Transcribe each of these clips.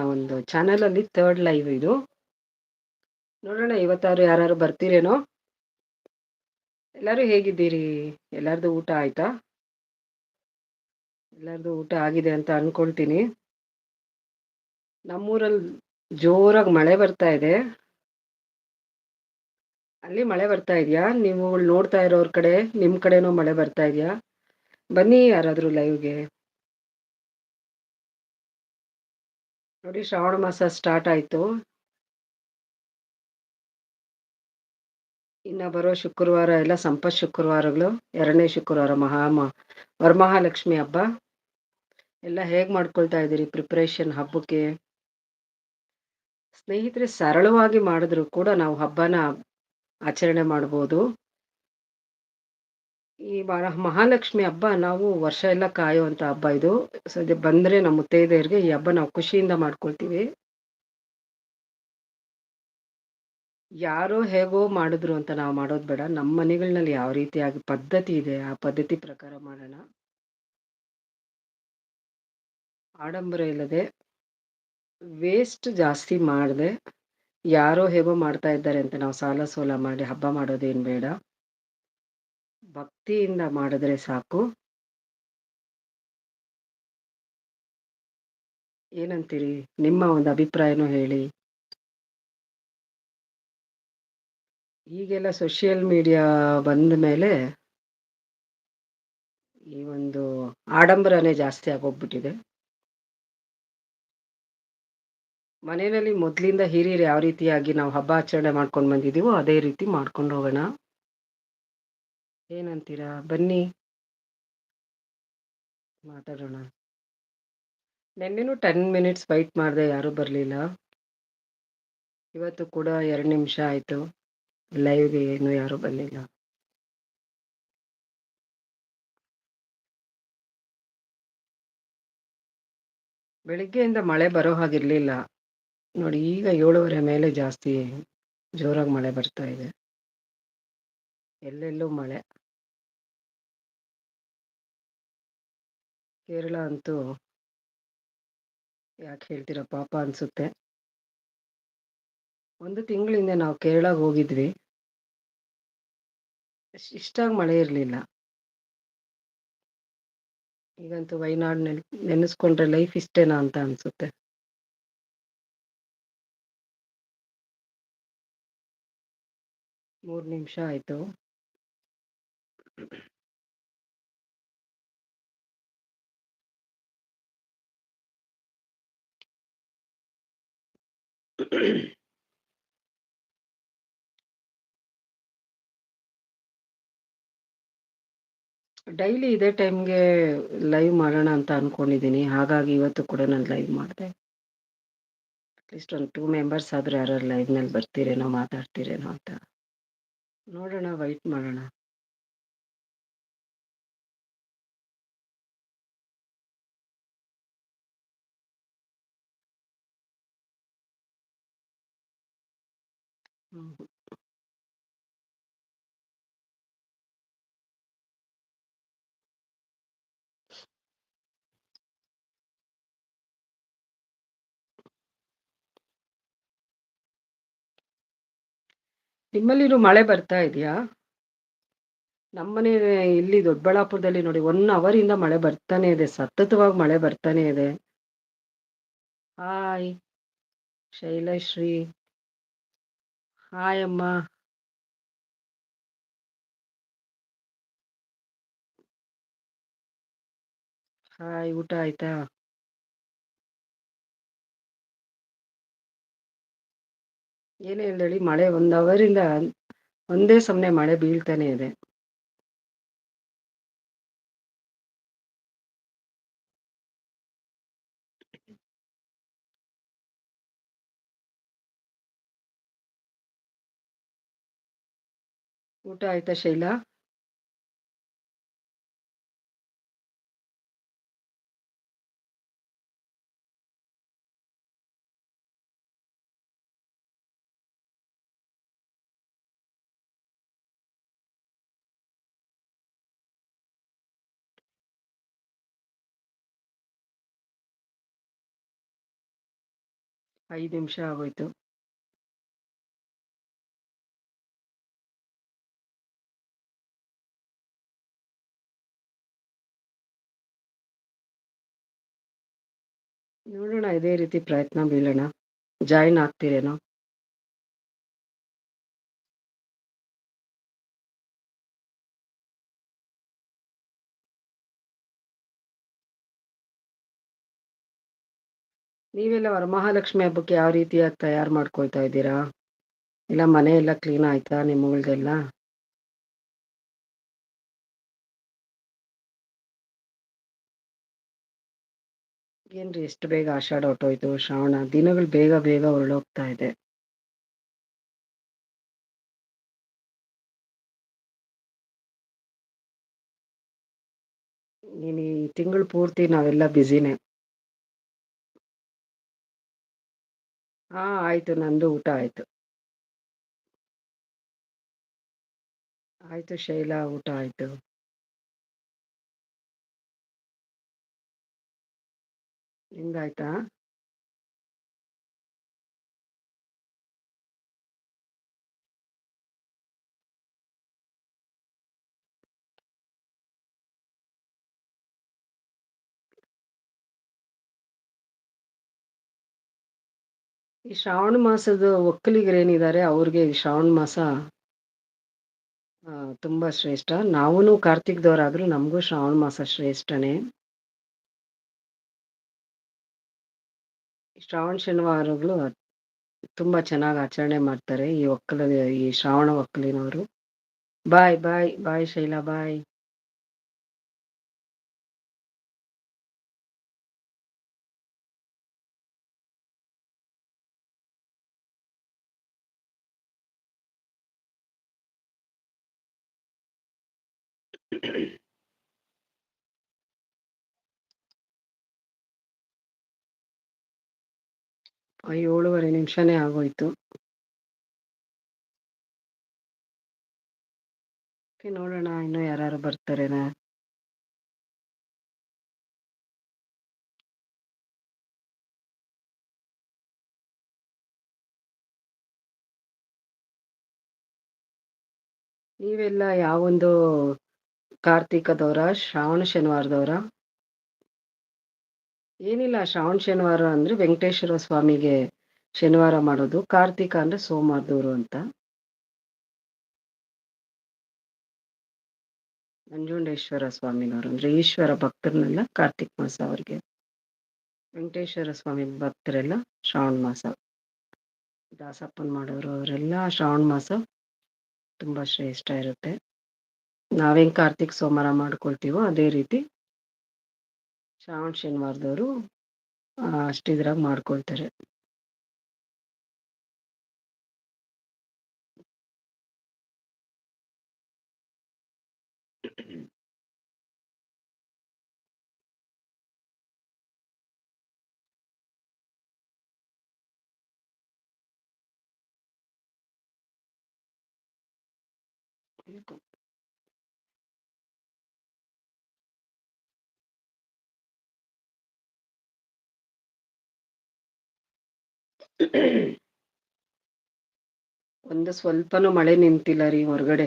ಒಂದು ಅಲ್ಲಿ third live ಇದು. ನೋಡೋಣ ಇವತ್ತಾರು ಯಾರು ಬರ್ತೀರೇನೋ. ಎಲ್ಲರೂ ಹೇಗಿದ್ದೀರಿ? ಎಲ್ಲರದು ಊಟ ಆಯ್ತಾ? ಎಲ್ಲರದು ಊಟ ಆಗಿದೆ ಅಂತ ಅನ್ಕೊಳ್ತೀನಿ. ನಮ್ಮೂರಲ್ಲಿ ಜೋರಾಗಿ ಮಳೆ ಬರ್ತಾ ಇದೆ. ಅಲ್ಲಿ ಮಳೆ ಬರ್ತಾ ಇದೆಯಾ? ನೀವು ನೋಡ್ತಾ ಇರೋರ್ ಕಡೆ ನಿಮ್ಮ ಕಡೆನೂ ಮಳೆ ಬರ್ತಾ ಇದೆಯಾ? ಬನ್ನಿ ಯಾರಾದರೂ ಲೈವ್ಗೆ ನೋಡಿ, ಶ್ರಾವಣ ಮಾಸ ಸ್ಟಾರ್ಟ್ ಆಯಿತು. ಇನ್ನು ಬರೋ ಶುಕ್ರವಾರ ಎಲ್ಲ ಸಂಪತ್ ಶುಕ್ರವಾರಗಳು. ಎರಡನೇ ಶುಕ್ರವಾರ ಮಹಾ ವರಮಹಾಲಕ್ಷ್ಮಿ ಹಬ್ಬ. ಎಲ್ಲ ಹೇಗೆ ಮಾಡ್ಕೊಳ್ತಾ ಇದ್ದೀರಿ? ಪ್ರಿಪ್ರೇಷನ್ ಹಬ್ಬಕ್ಕೆ? ಸ್ನೇಹಿತರೆ, ಸರಳವಾಗಿ ಮಾಡಿದ್ರು ಕೂಡ ನಾವು ಹಬ್ಬನ ಆಚರಣೆ ಮಾಡ್ಬೋದು. ಈ ಮಹಾಲಕ್ಷ್ಮಿ ಹಬ್ಬ ನಾವು ವರ್ಷ ಎಲ್ಲ ಕಾಯುವಂಥ ಹಬ್ಬ ಇದು. ಸದ್ಯ ಬಂದರೆ ನಮ್ಮ ಮುತ್ತೈದೆಯರಿಗೆ ಈ ಹಬ್ಬ ನಾವು ಖುಷಿಯಿಂದ ಮಾಡ್ಕೊಳ್ತೀವಿ. ಯಾರೋ ಹೇಗೋ ಮಾಡಿದ್ರು ಅಂತ ನಾವು ಮಾಡೋದು ಬೇಡ. ನಮ್ಮ ಮನೆಗಳಲ್ಲಿ ಯಾವ ರೀತಿಯಾಗಿ ಪದ್ಧತಿ ಇದೆ, ಆ ಪದ್ಧತಿ ಪ್ರಕಾರ ಮಾಡೋಣ. ಆಡಂಬರ ಇಲ್ಲದೆ ವೇಸ್ಟ್ ಜಾಸ್ತಿ ಮಾಡದೆ, ಯಾರೋ ಹೇಗೋ ಮಾಡ್ತಾ ಇದ್ದಾರೆ ಅಂತ ನಾವು ಸಾಲ ಸೋಲ ಮಾಡಿ ಹಬ್ಬ ಮಾಡೋದೇನು ಬೇಡ. ಭಕ್ತಿಯಿಂದ ಮಾಡಿದ್ರೆ ಸಾಕು. ಏನಂತೀರಿ? ನಿಮ್ಮ ಒಂದು ಅಭಿಪ್ರಾಯನೂ ಹೇಳಿ. ಈಗೆಲ್ಲ ಸೋಷಿಯಲ್ ಮೀಡಿಯಾ ಬಂದ ಮೇಲೆ ಈ ಒಂದು ಆಡಂಬರನೇ ಜಾಸ್ತಿ ಆಗೋಗ್ಬಿಟ್ಟಿದೆ. ಮನೆಯಲ್ಲಿ ಮೊದಲಿಂದ ಹಿರಿಯರು ಯಾವ ರೀತಿಯಾಗಿ ನಾವು ಹಬ್ಬ ಆಚರಣೆ ಮಾಡ್ಕೊಂಡು ಬಂದಿದ್ದೀವೋ ಅದೇ ರೀತಿ ಮಾಡ್ಕೊಂಡು ಹೋಗೋಣ. ಏನಂತೀರಾ? ಬನ್ನಿ. ಮಾತಾಡೋಣ. ನೆನ್ನೆನೂ ಟೆನ್ ಮಿನಿಟ್ಸ್ ವೈಟ್ ಮಾಡಿದೆ, ಯಾರೂ ಬರಲಿಲ್ಲ. ಇವತ್ತು ಕೂಡ ಎರಡು ನಿಮಿಷ ಆಯಿತು. ಲೈವ್ಗೆ ಏನು ಯಾರೂ ಬಂದಿಲ್ಲ ಬೆಳಿಗ್ಗೆಯಿಂದ ಮಳೆ ಬರೋ ಹಾಗಿರಲಿಲ್ಲ. ನೋಡಿ, ಈಗ ಏಳುವರೆ ಮೇಲೆ ಜಾಸ್ತಿ ಜೋರಾಗಿ ಮಳೆ ಬರ್ತಾ ಇದೆ. ಎಲ್ಲೆಲ್ಲೂ ಮಳೆ. ಕೇರಳ ಅಂತೂ ಯಾಕೆ ಹೇಳ್ತೀರಾ ಪಾಪ ಅನ್ಸುತ್ತೆ. ಒಂದು ತಿಂಗಳಿಂದ ನಾವು ಕೇರಳಗೆ ಹೋಗಿದ್ವಿ. ಇಷ್ಟಾಗಿ ಮಳೆ ಇರಲಿಲ್ಲ. ಈಗಂತೂ ವೈನಾಡ್ ನೆನ್ ನೆನೆಸ್ಕೊಂಡ್ರೆ ಲೈಫ್ ಇಷ್ಟೇನಾ ಅಂತ ಅನ್ಸುತ್ತೆ. ಮೂರು ನಿಮಿಷ ಆಯಿತು. ಡೈಲಿ ಇದೇ ಟೈಮ್ಗೆ ಲೈವ್ ಮಾಡೋಣ ಅಂತ ಅನ್ಕೊಂಡಿದ್ದೀನಿ ಹಾಗಾಗಿ ಇವತ್ತು ಕೂಡ ನಾನು ಲೈವ್ ಮಾಡಿದೆ. ಅಟ್ಲೀಸ್ಟ್ ಒಂದು ಟೂ ಮೆಂಬರ್ಸ್ ಆದರೂ ಯಾರು ಲೈವ್ನಲ್ಲಿ ಬರ್ತೀರೇನೋ, ಮಾತಾಡ್ತೀರೇನೋ ಅಂತ. ನೋಡೋಣ ವೈಟ್ ಮಾಡೋಣ. ಹ್ಞೂ ನಿಮ್ಮಲ್ಲಿನೂ ಮಳೆ ಬರ್ತಾ ಇದೆಯಾ? ನಮ್ಮನೆ ಇಲ್ಲಿ ದೊಡ್ಡಬಳ್ಳಾಪುರದಲ್ಲಿ ನೋಡಿ ಒನ್ ಅವರಿಂದ ಮಳೆ ಬರ್ತಾನೆ ಇದೆ, ಸತತವಾಗಿ ಮಳೆ ಬರ್ತಾನೆ ಇದೆ. ಹಾಯ್ ಶೈಲಶ್ರೀ. ಅಮ್ಮ ಹಾಯ್ ಊಟ ಆಯ್ತಾ ಏನೇ ಹೇಳಿ ಮಳೆ ಒಂದು ಅವರಿಂದ ಒಂದೇ ಸಮನೆ ಮಳೆ ಬೀಳ್ತಾನೆ ಇದೆ. ಊಟ ಆಯ್ತಾ ಶೈಲಾ? ಐದು ನಿಮಿಷ ಆಗೋಯ್ತು. ಇದೇ ರೀತಿ ಪ್ರಯತ್ನ ಬೀಳೋಣ. ಜಾಯಿನ್ ಆಗ್ತೀರೇನೋ? ನೀವೆಲ್ಲ ವರಮಹಾಲಕ್ಷ್ಮಿ ಹಬ್ಬಕ್ಕೆ ಯಾವ ರೀತಿಯಾಗಿ ತಯಾರು ಮಾಡ್ಕೊಳ್ತಾ ಇದ್ದೀರಾ? ಇಲ್ಲ ಮನೆ ಎಲ್ಲ ಕ್ಲೀನ್ ಆಯ್ತಾ ನಿಮ್ಮಗಳದೆಲ್ಲ? ಏನ್ರಿ ಎಷ್ಟು ಬೇಗ ಆಷಾಢ ಹೊಟ್ಟೋಯ್ತು? ಶ್ರಾವಣ ದಿನಗಳು ಬೇಗ ಬೇಗ ಹೊರಳೋಗ್ತಾ ಇದೆ. ನೀನು ಈ ತಿಂಗಳು ಪೂರ್ತಿ ನಾವೆಲ್ಲ ಬ್ಯುಸಿನೇ. ಹಾ, ಆಯ್ತು. ನಂದು ಊಟ ಆಯ್ತು. ಆಯ್ತು ಶೈಲಾ, ಊಟ ಆಯ್ತು. ನಿಮ್ದಾಯ್ತಾ ಈ ಶ್ರಾವಣ ಮಾಸದ ಒಕ್ಕಲಿಗರೇನಿದ್ದಾರೆ ಅವ್ರಿಗೆ ಈ ಶ್ರಾವಣ ಮಾಸ ತುಂಬಾ ಶ್ರೇಷ್ಠ. ನಾವೂ ಕಾರ್ತಿಕ್ದವರಾದ್ರೂ ನಮಗೂ ಶ್ರಾವಣ ಮಾಸ ಶ್ರೇಷ್ಠನೇ. ಶ್ರಾವಣ ಶನಿವಾರಗಳು ತುಂಬಾ ಚೆನ್ನಾಗಿ ಆಚರಣೆ ಮಾಡ್ತಾರೆ ಈ ಒಕ್ಕಲ ಈ ಶ್ರಾವಣ ಒಕ್ಕಲಿನವರು. ಬಾಯ್ ಬಾಯ್ ಬಾಯ್ ಶೈಲಾ ಬಾಯ್ ಏಳೂವರೆ ನಿಮಿಷನೇ ಆಗೋಯ್ತು. ನೋಡೋಣ ಇನ್ನು ಯಾರು ಬರ್ತಾರೇನ. ನೀವೆಲ್ಲ ಯಾವೊಂದು ಕಾರ್ತಿಕದವರ ಶ್ರಾವಣ ಶನಿವಾರದವರ? ಏನಿಲ್ಲ, ಶ್ರಾವಣ ಶನಿವಾರ ಅಂದ್ರೆ ವೆಂಕಟೇಶ್ವರ ಸ್ವಾಮಿಗೆ ಶನಿವಾರ ಮಾಡೋದು, ಕಾರ್ತಿಕ ಅಂದ್ರೆ ಸೋಮವಾರದವರು ಅಂತ. ನಂಜುಂಡೇಶ್ವರ ಸ್ವಾಮಿನವರು ಅಂದ್ರೆ ಈಶ್ವರ ಭಕ್ತರನ್ನೆಲ್ಲ ಕಾರ್ತಿಕ್ ಮಾಸ ಅವ್ರಿಗೆ. ವೆಂಕಟೇಶ್ವರ ಸ್ವಾಮಿ ಭಕ್ತರೆಲ್ಲ ಶ್ರಾವಣ ಮಾಸ. ದಾಸಪ್ಪನ್ ಮಾಡೋರು ಅವರೆಲ್ಲ ಶ್ರಾವಣ ಮಾಸ ತುಂಬಾ ಶ್ರೇಷ್ಠ ಇರುತ್ತೆ. ನಾವೇನ್ ಕಾರ್ತಿಕ್ ಸೋಮವಾರ ಮಾಡ್ಕೊಳ್ತೀವೋ ಅದೇ ರೀತಿ ಶ್ರಾವಣ ಶನಿವಾರದವರು ಅಷ್ಟಿದ್ರಾಗ ಮಾಡ್ಕೊಳ್ತಾರೆ. ಒಂದು ಸ್ವಲ್ಪನೂ ಮಳೆ ನಿಂತಿಲ್ಲ ರೀ ಹೊರಗಡೆ.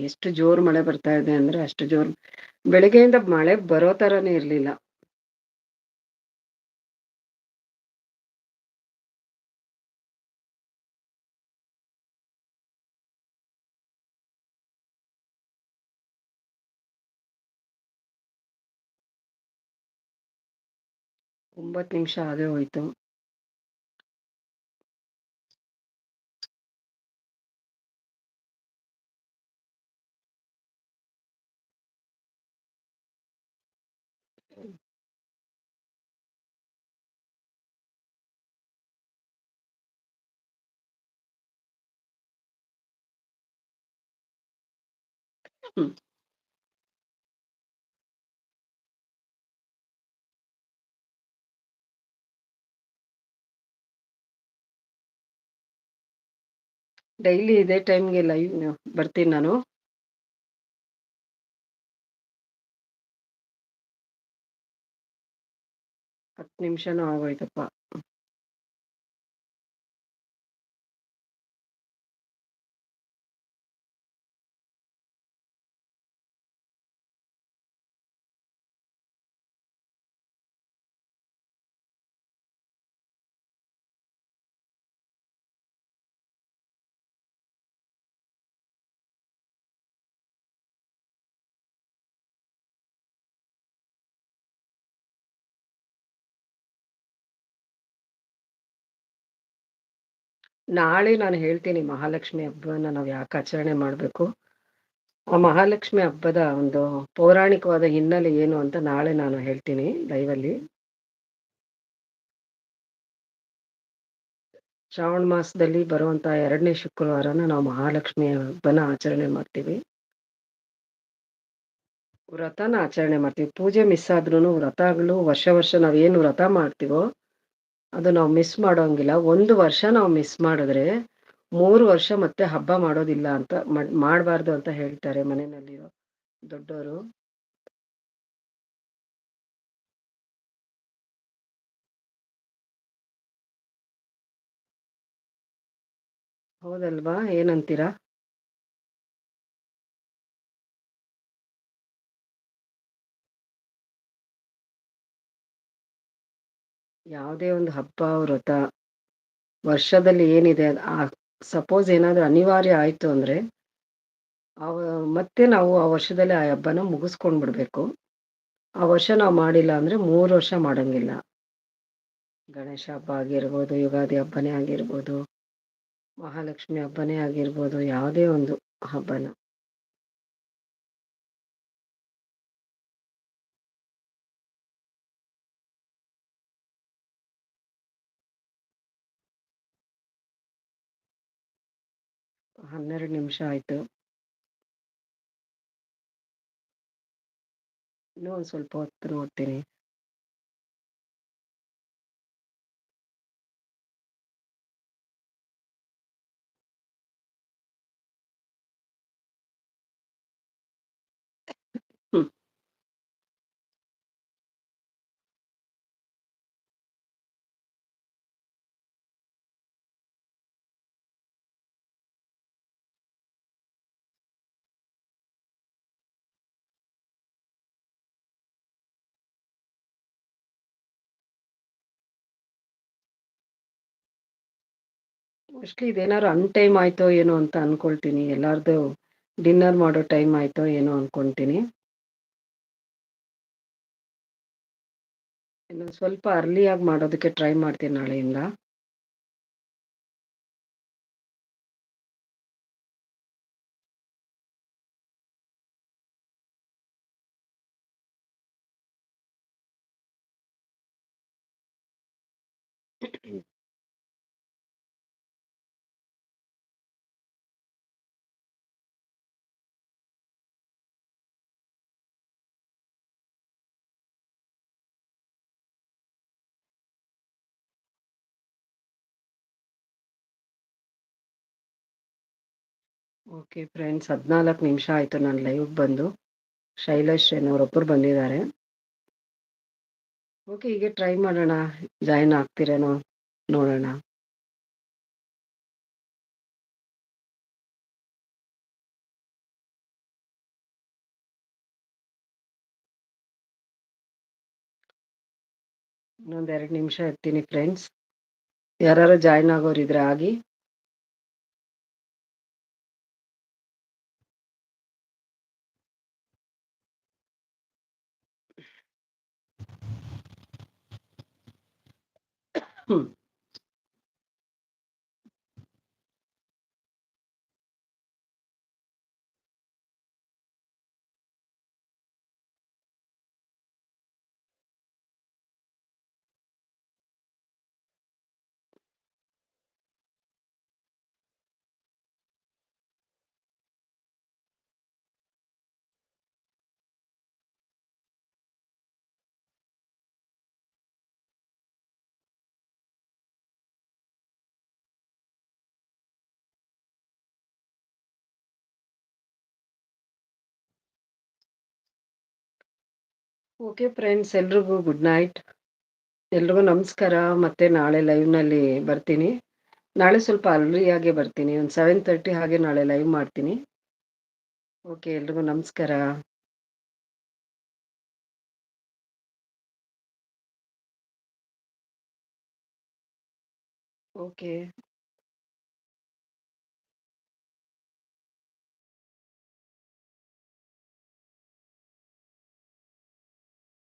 ಎಷ್ಟು ಜೋರ್ ಮಳೆ ಬರ್ತಾ ಇದೆ ಅಂದ್ರೆ ಅಷ್ಟು ಜೋರ್. ಬೆಳಗ್ಗೆಯಿಂದ ಮಳೆ ಬರೋ ತರನೇ ಇರ್ಲಿಲ್ಲ. ಒಂಬತ್ತು ನಿಮಿಷ ಆಗೇ ಹೋಯ್ತು. ಹ್ಮ್. ಡೈಲಿ ಇದೇ ಟೈಮ್ಗೆ ಲೈವ್ ಬರ್ತೀನಿ ನಾನು ಹತ್ತು ನಿಮಿಷನೂ ಆಗೋಯ್ತಪ್ಪ ನಾಳೆ ನಾನು ಹೇಳ್ತೀನಿ ಮಹಾಲಕ್ಷ್ಮಿ ಹಬ್ಬನ ನಾವು ಯಾಕೆ ಆಚರಣೆ ಮಾಡಬೇಕು? ಆ ಮಹಾಲಕ್ಷ್ಮಿ ಹಬ್ಬದ ಒಂದು ಪೌರಾಣಿಕವಾದ ಹಿನ್ನೆಲೆ ಏನು ಅಂತ ನಾಳೆ ನಾನು ಹೇಳ್ತೀನಿ ಲೈವಲ್ಲಿ. ಶ್ರಾವಣ ಮಾಸದಲ್ಲಿ ಬರುವಂತ ಎರಡನೇ ಶುಕ್ರವಾರನ ನಾವು ಮಹಾಲಕ್ಷ್ಮಿ ಹಬ್ಬನ ಆಚರಣೆ ಮಾಡ್ತೀವಿ. ವ್ರತನ ಆಚರಣೆ ಮಾಡ್ತೀವಿ. ಪೂಜೆ ಮಿಸ್ ಆದ್ರೂ ವ್ರತಗಳು ವರ್ಷ ವರ್ಷ ನಾವೇನು ವ್ರತ ಮಾಡ್ತೀವೋ ಅದು ನಾವು ಮಿಸ್ ಮಾಡೋಂಗಿಲ್ಲ. ಒಂದು ವರ್ಷ ನಾವು ಮಿಸ್ ಮಾಡಿದ್ರೆ ಮೂರು ವರ್ಷ ಮತ್ತೆ ಹಬ್ಬ ಮಾಡೋದಿಲ್ಲ ಅಂತ ಮಾಡಬಾರ್ದು ಅಂತ ಹೇಳ್ತಾರೆ ಮನೆಯಲ್ಲಿರೋ ದೊಡ್ಡವರು ಹೌದಲ್ವಾ? ಏನಂತೀರಾ? ಯಾವುದೇ ಒಂದು ಹಬ್ಬ, ವ್ರತ ವರ್ಷದಲ್ಲಿ ಏನಿದೆ, ಆ ಸಪೋಸ್ ಏನಾದರೂ ಅನಿವಾರ್ಯ ಆಯಿತು ಅಂದರೆ ಮತ್ತೆ ನಾವು ಆ ವರ್ಷದಲ್ಲಿ ಆ ಹಬ್ಬನ ಮುಗಿಸ್ಕೊಂಡು ಬಿಡಬೇಕು. ಆ ವರ್ಷ ನಾವು ಮಾಡಿಲ್ಲ ಅಂದರೆ ಮೂರು ವರ್ಷ ಮಾಡೋಂಗಿಲ್ಲ. ಗಣೇಶ ಹಬ್ಬ ಆಗಿರ್ಬೋದು, ಯುಗಾದಿ ಹಬ್ಬನೇ ಆಗಿರ್ಬೋದು, ಮಹಾಲಕ್ಷ್ಮಿ ಹಬ್ಬನೇ ಆಗಿರ್ಬೋದು, ಯಾವುದೇ ಒಂದು ಹಬ್ಬನ. ಹನ್ನೆರಡು ನಿಮಿಷ ಆಯಿತು. ಇನ್ನೂ ಒಂದು ಸ್ವಲ್ಪ ಹೊತ್ತು ನೋಡ್ತೀನಿ. ಮೋಸ್ಟ್ಲಿ ಇದೇನಾದ್ರು ಅನ್ ಟೈಮ್ ಆಯ್ತೋ ಏನೋ ಅಂತ ಅನ್ಕೊಳ್ತೀನಿ. ಎಲ್ಲಾರ್ದು ಡಿನ್ನರ್ ಮಾಡೋ ಟೈಮ್ ಆಯ್ತೋ ಏನೋ ಅನ್ಕೊಂತೀನಿ ಇನ್ನು ಸ್ವಲ್ಪ ಅರ್ಲಿಯಾಗಿ ಮಾಡೋದಕ್ಕೆ ಟ್ರೈ ಮಾಡ್ತೀನಿ ನಾಳೆಯಿಂದ. ಓಕೆ ಫ್ರೆಂಡ್ಸ್ ಹದಿನಾಲ್ಕು ನಿಮಿಷ ಆಯಿತು ನಾನು ಲೈವ್ ಬಂದು. ಶೈಲೇಶ್ ಏನವರೊಬ್ಬರು ಬಂದಿದ್ದಾರೆ. ಓಕೆ ಹೀಗೆ ಟ್ರೈ ಮಾಡೋಣ. ಜಾಯಿನ್ ಆಗ್ತಿರೇನೋ ನೋಡೋಣ. ಇನ್ನೊಂದು ಎರಡು ನಿಮಿಷ ಇರ್ತೀನಿ ಫ್ರೆಂಡ್ಸ್ ಯಾರು ಜಾಯಿನ್ ಆಗೋರಿದ್ರೆ ಆಗಿ. Hmm. ಓಕೆ ಫ್ರೆಂಡ್ಸ್ ಎಲ್ರಿಗೂ ಗುಡ್ ನೈಟ್ ಎಲ್ರಿಗೂ ನಮಸ್ಕಾರ. ಮತ್ತೆ ನಾಳೆ ಲೈವ್ನಲ್ಲಿ ಬರ್ತೀನಿ. ನಾಳೆ ಸ್ವಲ್ಪ ಅಲ್ರಿಯಾಗೆ ಬರ್ತೀನಿ. ಒಂದು ಸೆವೆನ್ ತರ್ಟಿ ಹಾಗೆ ನಾಳೆ ಲೈವ್ ಮಾಡ್ತೀನಿ. ಓಕೆ ಎಲ್ರಿಗೂ ನಮಸ್ಕಾರ. ಓಕೆ